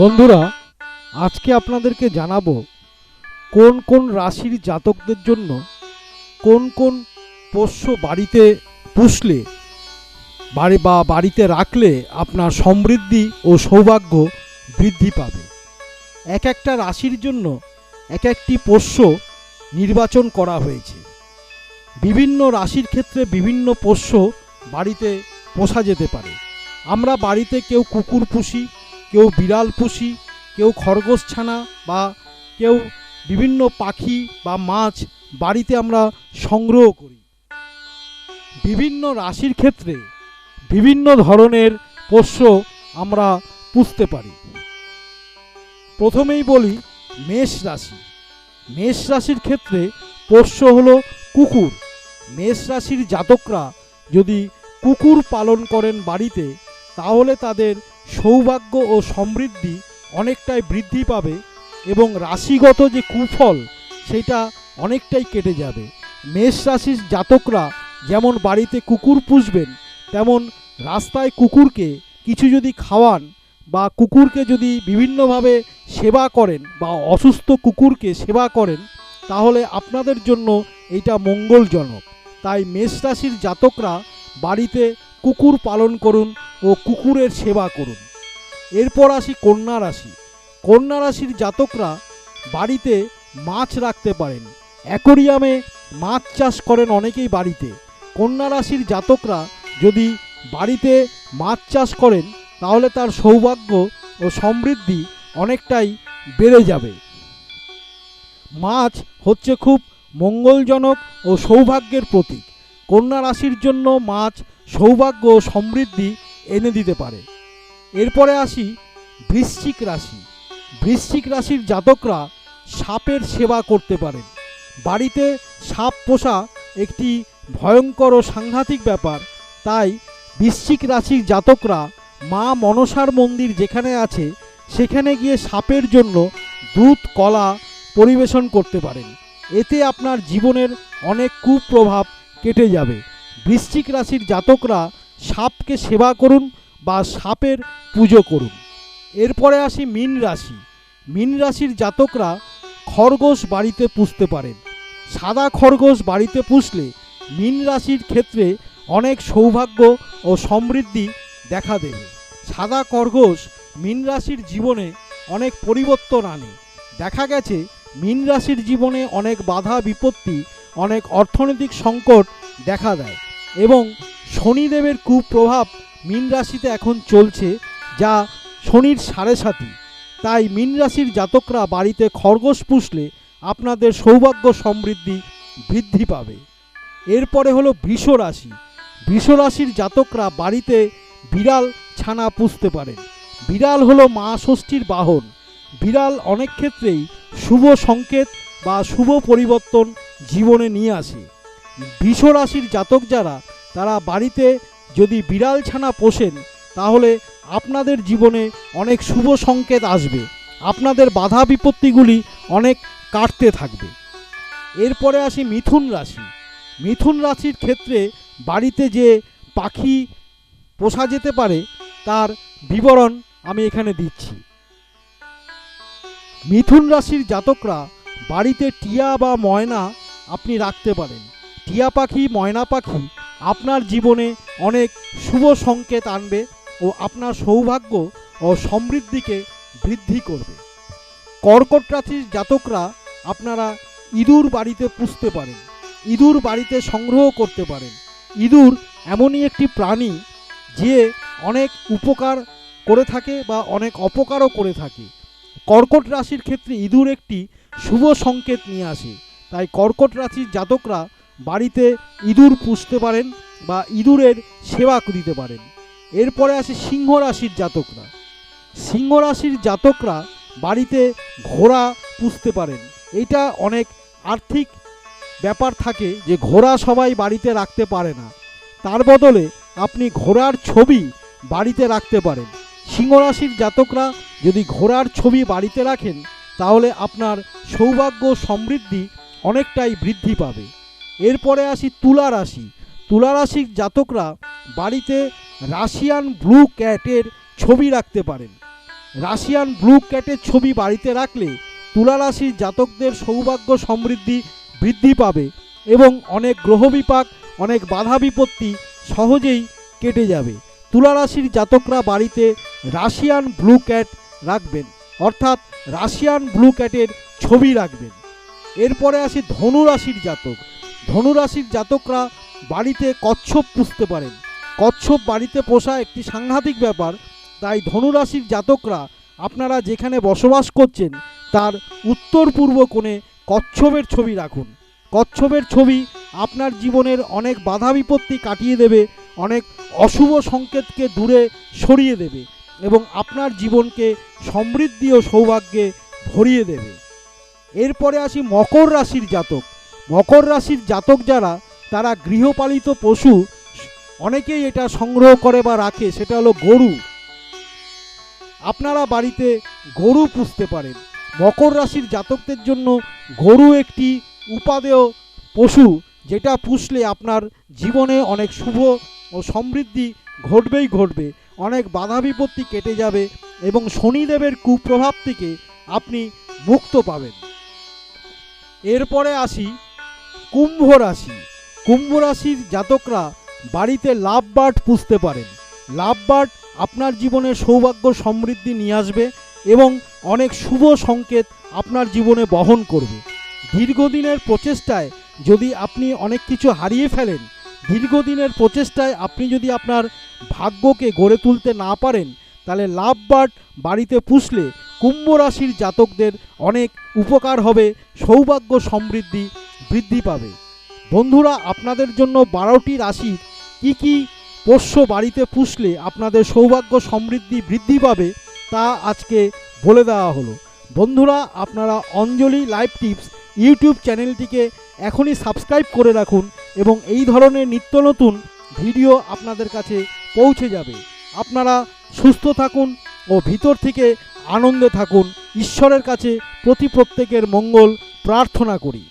বন্ধুরা, আজকে আপনাদেরকে জানাব কোন কোন রাশির জাতকদের জন্য কোন কোন পোষ্য বাড়িতে পুষলে, বাড়ি বা বাড়িতে রাখলে আপনার সমৃদ্ধি ও সৌভাগ্য বৃদ্ধি পাবে। এক একটা রাশির জন্য এক একটি পোষ্য নির্বাচন করা হয়েছে। বিভিন্ন রাশির ক্ষেত্রে বিভিন্ন পোষ্য বাড়িতে পোষা যেতে পারে। আমরা বাড়িতে কেউ কুকুর পুষি কেউ বিড়াল পুষি, কেউ খরগোশ ছানা বা কেউ বিভিন্ন পাখি বা মাছ বাড়িতে আমরা সংগ্রহ করি। বিভিন্ন রাশির ক্ষেত্রে বিভিন্ন ধরনের পোষ্য আমরা পুষতে পারি। প্রথমেই বলি মেষ রাশি। মেষ রাশির ক্ষেত্রে পোষ্য হলো কুকুর। মেষ রাশির জাতকরা যদি কুকুর পালন করেন বাড়িতে তাহলে তাদের সৌভাগ্য ও সমৃদ্ধি অনেকটাই বৃদ্ধি পাবে এবং রাশিগত যে কুফল, সেটা অনেকটাই কেটে যাবে। মেষ রাশির জাতকরা যেমন বাড়িতে কুকুর পুষবেন, তেমন রাস্তায় কুকুরকে কিছু যদি খাওয়ান বা কুকুরকে যদি বিভিন্নভাবে সেবা করেন বা অসুস্থ কুকুরকে সেবা করেন, তাহলে আপনাদের জন্য এটা মঙ্গলজনক। তাই মেষ রাশির জাতকরা বাড়িতে কুকুর পালন করুন ও কুকুরের সেবা করুন। এরপর আসি কন্যা রাশি। কন্যা রাশির জাতকরা বাড়িতে মাছ রাখতে পারেন। অ্যাকোরিয়ামে মাছ চাষ করেন অনেকেই বাড়িতে। কন্যা রাশির জাতকরা যদি বাড়িতে মাছ চাষ করেন, তাহলে তার সৌভাগ্য ও সমৃদ্ধি অনেকটাই বেড়ে যাবে। মাছ হচ্ছে খুব মঙ্গলজনক ও সৌভাগ্যের প্রতীক। কন্যা রাশির জন্য মাছ সৌভাগ্য ও সমৃদ্ধি এনে দিতে পারে। এরপরে আসি বৃশ্চিক রাশি। বৃশ্চিক রাশির জাতকরা সাপের সেবা করতে পারেন। বাড়িতে সাপ পোষা একটি ভয়ঙ্কর ও সাংঘাতিক ব্যাপার। তাই বৃশ্চিক রাশির জাতকরা মা মনসার মন্দির যেখানে আছে, সেখানে গিয়ে সাপের জন্য দুধ, কলা পরিবেশন করতে পারেন। এতে আপনার জীবনের অনেক কুপ্রভাব কেটে যাবে। বৃশ্চিক রাশির জাতকরা সাপকে সেবা করুন বা সাপের পুজো করুন। এরপরে আসি মীন রাশি। মীন রাশির জাতকরা খরগোশ বাড়িতে পুষতে পারেন। সাদা খরগোশ বাড়িতে পুষলে মীন রাশির ক্ষেত্রে অনেক সৌভাগ্য ও সমৃদ্ধি দেখা দেবে। সাদা খরগোশ মীন রাশির জীবনে অনেক পরিবর্তন আনে। দেখা গেছে মীন রাশির জীবনে অনেক বাধা বিপত্তি, অনেক অর্থনৈতিক সংকট দেখা দেয় এবং শনিদেবের কুপ্রভাব মীন রাশিতে এখন চলছে, যা শনির সাড়ে সাথী তাই মীন রাশির জাতকরা বাড়িতে খরগোশ পুষলে আপনাদের সৌভাগ্য সমৃদ্ধি বৃদ্ধি পাবে। এরপরে হলো বৃষ রাশি। বৃষ রাশির জাতকরা বাড়িতে বিড়াল ছানা পুষতে পারেন। বিড়াল হলো মা ষষ্ঠীর বাহন। বিড়াল অনেক ক্ষেত্রেই শুভ সংকেত বা শুভ পরিবর্তন জীবনে নিয়ে আসে। বৃষ রাশির জাতক যারা তারা বাড়িতে যদি বিড়াল ছানা পোষেন, তাহলে আপনাদের জীবনে অনেক শুভ সংকেত আসবে। আপনাদের বাধা বিপত্তিগুলি অনেক কাটতে থাকবে। এরপরে আসি মিথুন রাশি। মিথুন রাশির ক্ষেত্রে বাড়িতে যে পাখি পোষা যেতে পারে, তার বিবরণ আমি এখানে দিচ্ছি। মিথুন রাশির জাতকরা বাড়িতে টিয়া বা ময়না আপনি রাখতে পারেন। টিয়া পাখি, ময়না পাখি আপনার জীবনে অনেক শুভ সংকেত আনবে ও আপনার সৌভাগ্য ও সমৃদ্ধিকে বৃদ্ধি করবে। কর্কট রাশির জাতকরা আপনারা ইঁদুর বাড়িতে পুষতে পারেন, ইঁদুর বাড়িতে সংগ্রহ করতে পারেন। ইঁদুর এমনই একটি প্রাণী যে অনেক উপকার করে থাকে বা অনেক অপকারও করে থাকে। কর্কট রাশির ক্ষেত্রে ইঁদুর একটি শুভ সংকেত নিয়ে আসে, তাই কর্কট রাশির জাতকরা বাড়িতে ইঁদুর পুষতে পারেন বা ইঁদুরের সেবা দিতে পারেন। এরপরে আসে সিংহ রাশির জাতকরা। সিংহ রাশির জাতকরা বাড়িতে ঘোড়া পুষতে পারেন। এটা অনেক আর্থিক ব্যাপার থাকে যে ঘোড়া সবাই বাড়িতে রাখতে পারে না। তার বদলে আপনি ঘোড়ার ছবি বাড়িতে রাখতে পারেন। সিংহ রাশির জাতকরা যদি ঘোড়ার ছবি বাড়িতে রাখেন, তাহলে আপনার সৌভাগ্য সমৃদ্ধি অনেকটাই বৃদ্ধি পাবে। এরপরে আসি তুলা রাশি। তুলা রাশির জাতকরা বাড়িতে রাশিয়ান ব্লু ক্যাটের ছবি রাখতে পারেন। রাশিয়ান ব্লু ক্যাটের ছবি বাড়িতে রাখলে তুলা রাশির জাতকদের সৌভাগ্য সমৃদ্ধি বৃদ্ধি পাবে এবং অনেক গ্রহ বিপাক, অনেক বাধা বিপত্তি সহজেই কেটে যাবে। তুলা রাশির জাতকরা বাড়িতে রাশিয়ান ব্লু ক্যাট রাখবেন, অর্থাৎ রাশিয়ান ব্লু ক্যাটের ছবি রাখবেন। এরপরে আসি ধনু রাশির জাতক। ধনু রাশির জাতকরা বাড়িতে কচ্ছপ পুষতে পারেন। কচ্ছপ বাড়িতে পোষা একটি সাংঘাতিক ব্যাপার, তাই ধনুরাশির জাতকরা আপনারা যেখানে বসবাস করছেন, তার উত্তর পূর্ব কোণে কচ্ছপের ছবি রাখুন। কচ্ছপের ছবি আপনার জীবনের অনেক বাধা বিপত্তি কাটিয়ে দেবে, অনেক অশুভ সংকেতকে দূরে সরিয়ে দেবে এবং আপনার জীবনকে সমৃদ্ধি ও সৌভাগ্যে ভরিয়ে দেবে। এরপরে আসি মকর রাশির জাতক। মকর রাশির জাতক যারা, তারা গৃহপালিত পশু, অনেকেই এটা সংগ্রহ করে বা রাখে, সেটা হলো গরু। আপনারা বাড়িতে গরু পুষতে পারেন। মকর রাশির জাতকদের জন্য গরু একটি উপাদেয় পশু, যেটা পুষলে আপনার জীবনে অনেক শুভ ও সমৃদ্ধি ঘটবেই ঘটবে। অনেক বাধা বিপত্তি কেটে যাবে এবং শনিদেবের কুপ্রভাব থেকে আপনি মুক্ত পাবেন। এরপরে আসি কুম্ভ রাশি কুম্ভ রাশির জাতকরা বাড়িতে লাভ বার্ড পুষতে পারেন। লাভ বার্ড আপনার জীবনে সৌভাগ্য সমৃদ্ধি নিয়ে আসবে এবং অনেক শুভ সংকেত আপনার জীবনে বহন করবে। দীর্ঘদিনের প্রচেষ্টায় যদি আপনি অনেক কিছু হারিয়ে ফেলেন, দীর্ঘদিনের প্রচেষ্টায় আপনি যদি আপনার ভাগ্যকে গড়ে তুলতে না পারেন, তাহলে লাভ বার্ড বাড়িতে পুষলে কুম্ভ রাশির জাতকদের অনেক উপকার হবে, সৌভাগ্য সমৃদ্ধি বৃদ্ধি পাবে। বন্ধুরা, আপনাদের জন্য বারোটি রাশির কি কি পোষ্য বাড়িতে পুষলে আপনাদের সৌভাগ্য সমৃদ্ধি বৃদ্ধি পাবে তা আজকে বলে দেওয়া হলো। বন্ধুরা, আপনারা অঞ্জলি লাইভ টিপস ইউটিউব চ্যানেলটিকে এখনই সাবস্ক্রাইব করে রাখুন এবং এই ধরনের নিত্য নতুন ভিডিও আপনাদের কাছে পৌঁছে যাবে। আপনারা সুস্থ থাকুন ও ভিতর থেকে আনন্দে থাকুন। ঈশ্বরের কাছে প্রতি প্রত্যেকের মঙ্গল প্রার্থনা করি।